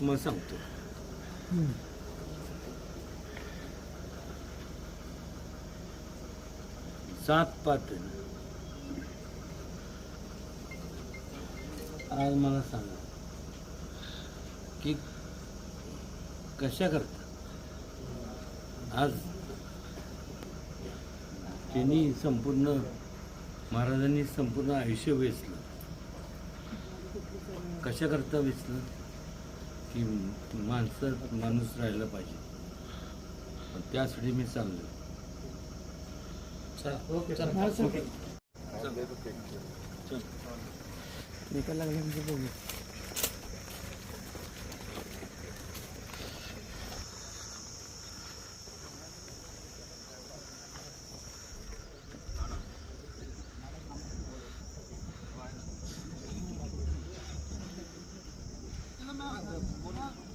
तुम्हाला सांगतो. सात पाट आज मला सांगा की कशा करता? आज त्यांनी संपूर्ण महाराजांनी संपूर्ण आयुष्य वेचलं. कशा करता वेचलं? की माणसं माणूस राहिलं पाहिजे. त्यासाठी मी चाललो ओके बघू Thank you. Вона